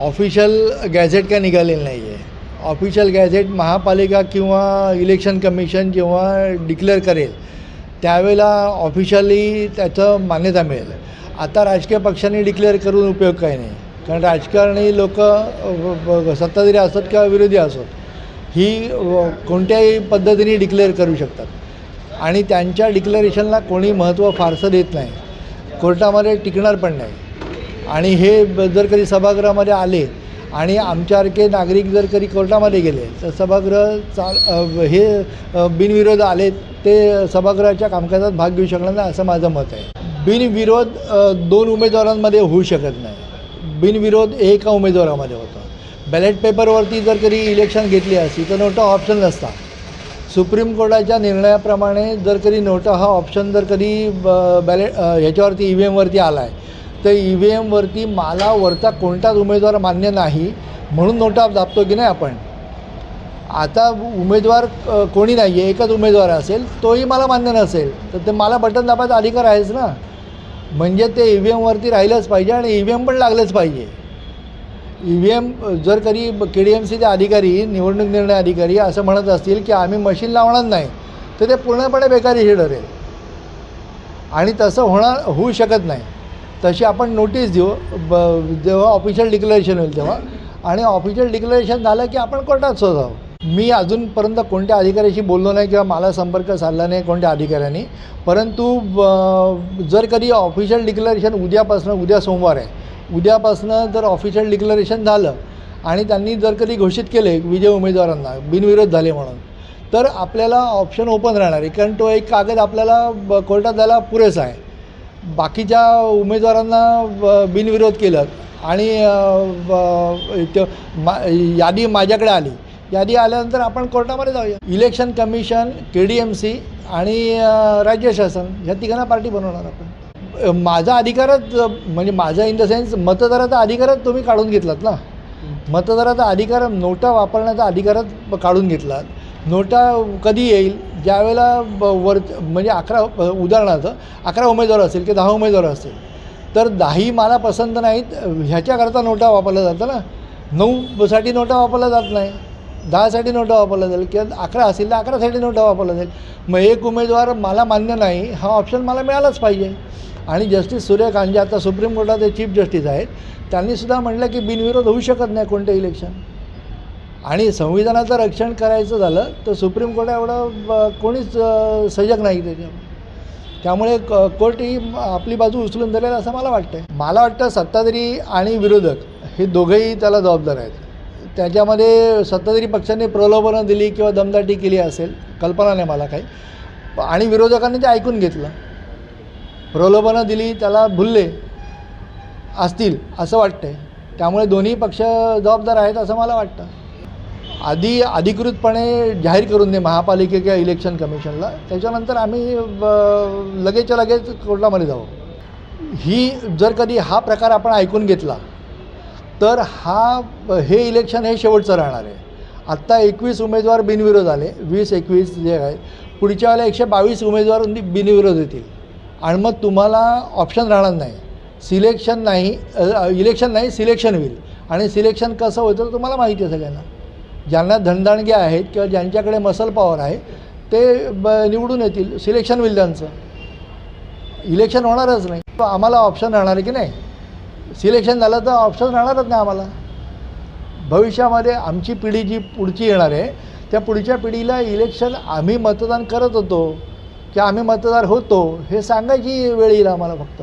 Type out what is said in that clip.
Official gadget काय निघालेलं नाही आहे ऑफिशियल गॅझेट महापालिका किंवा इलेक्शन कमिशन जेव्हा डिक्लेअर करेल त्यावेळेला ऑफिशियली त्याचं मान्यता मिळेल. आता राजकीय पक्षांनी डिक्लेअर करून उपयोग काही नाही. कारण राजकारणी लोक सत्ताधारी असत किंवा विरोधी असत ही कोणत्याही पद्धतीने डिक्लेअर करू शकतात. आणि त्यांच्या डिक्लेरेशनला कोणी महत्त्व फारसं देत नाही. कोर्टामध्ये टिकणार पण नाही. आणि हे ब- जर कधी सभागृहामध्ये आले आणि आमच्यासारखे नागरिक जर कधी कोर्टामध्ये गेले तर सभागृह चाल हे बिनविरोध आले ते सभागृहाच्या कामकाजात भाग घेऊ शकणार नाही असं माझं मत आहे. बिनविरोध दोन उमेदवारांमध्ये होऊ शकत नाही. बिनविरोध एका उमेदवारामध्ये होतं. बॅलेट पेपरवरती जर कधी इलेक्शन घेतली असती तर नोटा ऑप्शन नसता सुप्रीम कोर्टाच्या निर्णयाप्रमाणे जर कधी नोटा हा ऑप्शन जर कधी ब- बॅलेट ह्याच्यावरती ई व्ही एमवरती आला आहे तर ई व्ही एमवरती मला वरचा कोणताच उमेदवार मान्य नाही म्हणून नोटा दाबतो की नाही आपण? आता उमेदवार कोणी नाही आहे एकच उमेदवार असेल तोही मला मान्य नसेल. तर ते मला बटन दाबायचा अधिकार आहेच ना? म्हणजे ते ई व्ही एमवरती राहिलंच पाहिजे आणि ई व्ही एम पण लागलंच पाहिजे. ई व्ही एम जर कधी के डी एम सीचे अधिकारी निवडणूक निर्णय अधिकारी असं म्हणत असतील की आम्ही मशीन लावणार नाही तर ते पूर्णपणे बेकारीशी ठरेल आणि तसं होणार होऊ शकत नाही. तशी आपण नोटीस देऊ. ब जेव्हा ऑफिशियल डिक्लेरेशन होईल तेव्हा. आणि ऑफिशियल डिक्लेरेशन झालं की आपण कोर्टात शोधावं मी अजूनपर्यंत कोणत्या अधिकाऱ्याशी बोललो नाही किंवा मला संपर्क साधला नाही कोणत्या अधिकाऱ्यांनी. परंतु ब- जर कधी ऑफिशियल डिक्लेरेशन उद्यापासनं उद्या सोमवार आहे. उद्यापासनं जर ऑफिशियल डिक्लेरेशन झालं आणि त्यांनी जर कधी घोषित केले विजय उमेदवारांना बिनविरोध झाले म्हणून तर आपल्याला ऑप्शन ओपन राहणार आहे. कारण तो एक कागद आपल्याला ब- कोर्टात जायला पुरेसा आहे. बाकीच्या उमेदवारांना बिनविरोध केलं. आणि मा यादी माझ्याकडे आली. यादी आल्यानंतर आपण कोर्टामध्ये जाऊया. Election commission K D M C आणि राज्य शासन ह्या तिघांना पार्टी बनवणार आपण. माझा अधिकारच म्हणजे माझा इन द सेन्स मतदाराचा अधिकारच तुम्ही काढून घेतलात ना. मतदाराचा अधिकार नोटा वापरण्याचा अधिकारच काढून घेतलात. नोटा कधी येईल? ज्यावेळेला ब- वर म्हणजे अकरा उदाहरणार्थ अकरा उमेदवार असतील किंवा दहा उमेदवार असतील तर दहाही मला पसंत नाहीत. ह्याच्याकरता नोटा वापरल्या जातं ना. नऊसाठी नोटा वापरल्या जात नाही. दहासाठी नोटा वापरल्या जाईल किंवा अकरा असेल तर अकरासाठी नोटा वापरल्या जाईल मग एक उमेदवार मला मान्य नाही हा ऑप्शन मला मिळालाच पाहिजे. आणि जस्टिस सूर्यकांत जे आता सुप्रीम कोर्टाचे चीफ जस्टिस आहेत त्यांनीसुद्धा म्हटलं की बिनविरोध होऊ शकत नाही कोणतं इलेक्शन. आणि संविधानाचं रक्षण करायचं झालं तर सुप्रीम कोर्ट एवढं ब- कोणीच सजग नाही त्याच्यावर. त्यामुळे क कोर्ट ही आपली बाजू उचलून धरेल असं मला वाटतं मला वाटतं सत्ताधारी आणि विरोधक हे दोघंही त्याला जबाबदार आहेत. त्याच्यामध्ये सत्ताधारी पक्षाने प्रलोभनं दिली किंवा दमदाटी केली असेल कल्पना नाही मला काही. आणि विरोधकांनी ते ऐकून घेतलं. प्रलोभनं दिली त्याला भुलले असतील असं वाटतंय. त्यामुळे दोन्ही पक्ष जबाबदार आहेत असं मला वाटतं. आधी अधिकृतपणे जाहीर करून दे महापालिके किंवा इलेक्शन कमिशनला त्याच्यानंतर आम्ही लगेचच्या लगेच कोर्टामध्ये जाऊ. ही जर कधी हा प्रकार आपण ऐकून घेतला तर हा हे इलेक्शन हे शेवटचं राहणार आहे. आत्ता एकवीस उमेदवार बिनविरोध आले. वीस एकवीस जे आहे पुढच्या वेळेला एकशे बावीस उमेदवार बिनविरोध येतील. आणि मग तुम्हाला ऑप्शन राहणार नाही. सिलेक्शन नाही इलेक्शन नाही सिलेक्शन होईल. आणि सिलेक्शन कसं होतं तुम्हाला माहिती आहे सगळ्यांना. ज्यांना धनदाणगे आहेत किंवा ज्यांच्याकडे मसल पॉवर आहे ते ब निवडून येतील. सिलेक्शन होईल त्यांचं इलेक्शन होणारच नाही. आम्हाला ऑप्शन राहणार आहे की नाही? सिलेक्शन झालं तर ऑप्शन राहणारच नाही आम्हाला. भविष्यामध्ये आमची पिढी जी पुढची येणार आहे त्या पुढच्या पिढीला इलेक्शन आम्ही मतदान करत होतो की आम्ही मतदार होतो हे सांगायची वेळ येईल आम्हाला फक्त.